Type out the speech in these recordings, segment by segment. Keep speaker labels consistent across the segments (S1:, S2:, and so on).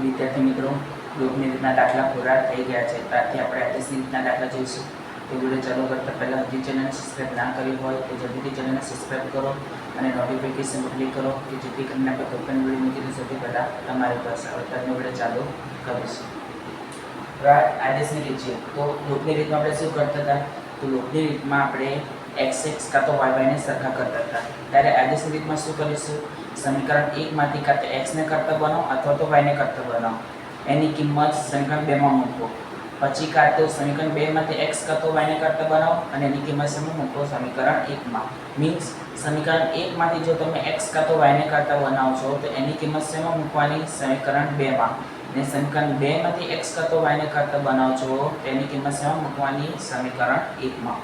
S1: વિદ્યાર્થી મિત્રો યોગની રીતના દાખલા પૂરા થઈ ગયા છે. ત્યારથી આપણે આદેશની રીતના દાખલા જોઈશું. તે વીડિયો ચાલુ કરતાં પહેલાં હજી ચેનલને સબસ્ક્રાઈબ ના કરી હોય તો જલ્દીથી ચેનલને સબસ્ક્રાઈબ કરો અને નોટિફિકેશન ક્લિક કરો કે જેથી કરીને આપણે કોઈપણ વીડિયો મૂકીને સૌથી પહેલાં તમારી પાસે આવે. ત્યારનો ચાલુ કરીશું. આદેશની રીત છે. તો લોકની રીતમાં આપણે શું કરતા હતા? તો લોકની રીતમાં આપણે એક્સ એક્સ કાં તો વાય વાયને સરખા કરતા હતા ત્યારે આદેશની રીતમાં શું કરીશું? સમીકરણ એકમાંથી કાં તો એક્સને કરતા બનાવો અથવા તો વાયને કરતા બનાવો. એની કિંમત સમીકરણ બેમાં મૂકો. પછી કાં તો સમીકરણ બેમાંથી એક્સ કરતો વાયને કરતા બનાવો અને એની કિંમત શેમાં મૂકો સમીકરણ એકમાં મીન્સ સમીકરણ એકમાંથી જો તમે એક્સ કાં તો વાયને કરતા બનાવો છો, તો એની કિંમત શેમાં મૂકવાની? સમીકરણ બેમાં ને સમીકરણ બેમાંથી એક્સ કરતો વાયને કરતા બનાવો છો, તો એની કિંમત શેમાં મૂકવાની? સમીકરણ એકમાં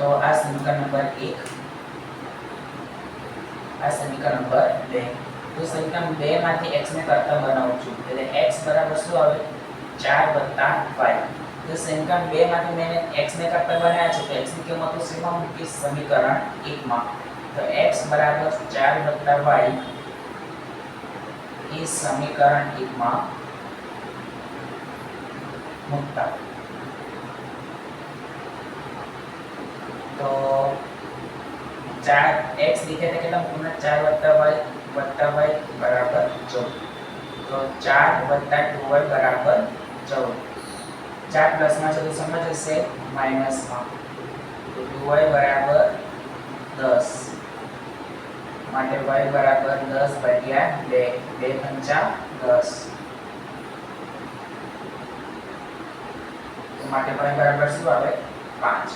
S1: તો આ સમીકરણ નંબર એક. આ સમીકરણ નંબર બે. તો સમીકરણ બે માંથી x ને કરતા બનાવું છું. એટલે x બરાબર શું આવે? ચાર વત્તા વાય તો સમીકરણ બે માંથી મેં x ને કરતા બનાવ્યા છે, તો x ની કિંમત હું શેમાં મૂકીશ? સમીકરણ એકમાં. તો x બરાબર ચાર વત્તા એ સમીકરણ એકમાં મૂકતા. તો ચાર એક્સ તો કેટલા મૂકવાના ચાર વત્તા વાય વત્તા વાય બરાબર ચૌદ. તો ચાર વત્તા ટુ વાય બરાબર ચૌદ. ચાર પ્લસમાં ચૌદ સમજ હશે માઇનસમાં તો ટુ વાય બરાબર દસ. માટે વાય બરાબર દસ ભાગ્યા બે. બે પંચા દસ. માટે વાય બરાબર શું આવે? પાંચ.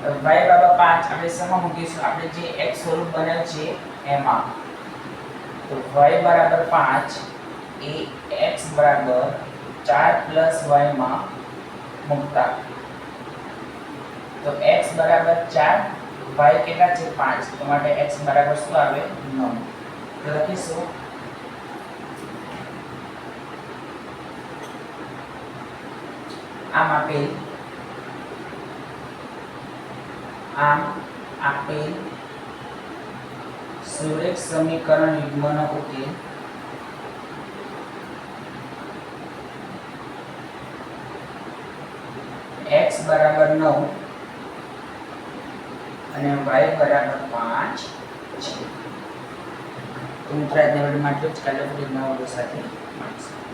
S1: Y બરાબર પાંચ આપણે સમા મૂકીશું. આપણે જે x સ્વરૂપ બનાવ્યું છે એમાં. તો y બરાબર પાંચ, એ x બરાબર ચાર પ્લસ y માં મૂકતા. તો x બરાબર ચાર, y કેટલા છે? પાંચ. તો માટે x બરાબર શું આવે? નવ. તો લખીશું. આમ આપેલ આમ આપેલ સુરેખ સમીકરણ યુગ્મનો ઉકેલ. x બરાબર નવ અને y બરાબર પાંચ છે. તો મિત્રો આજના આટલું જ કાલે નવા સાથે મળીશું